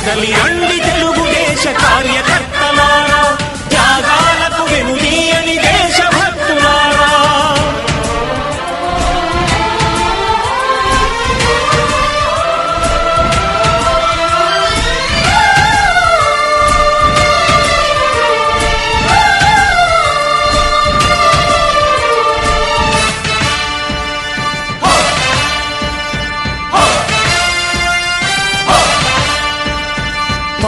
కదలి రండి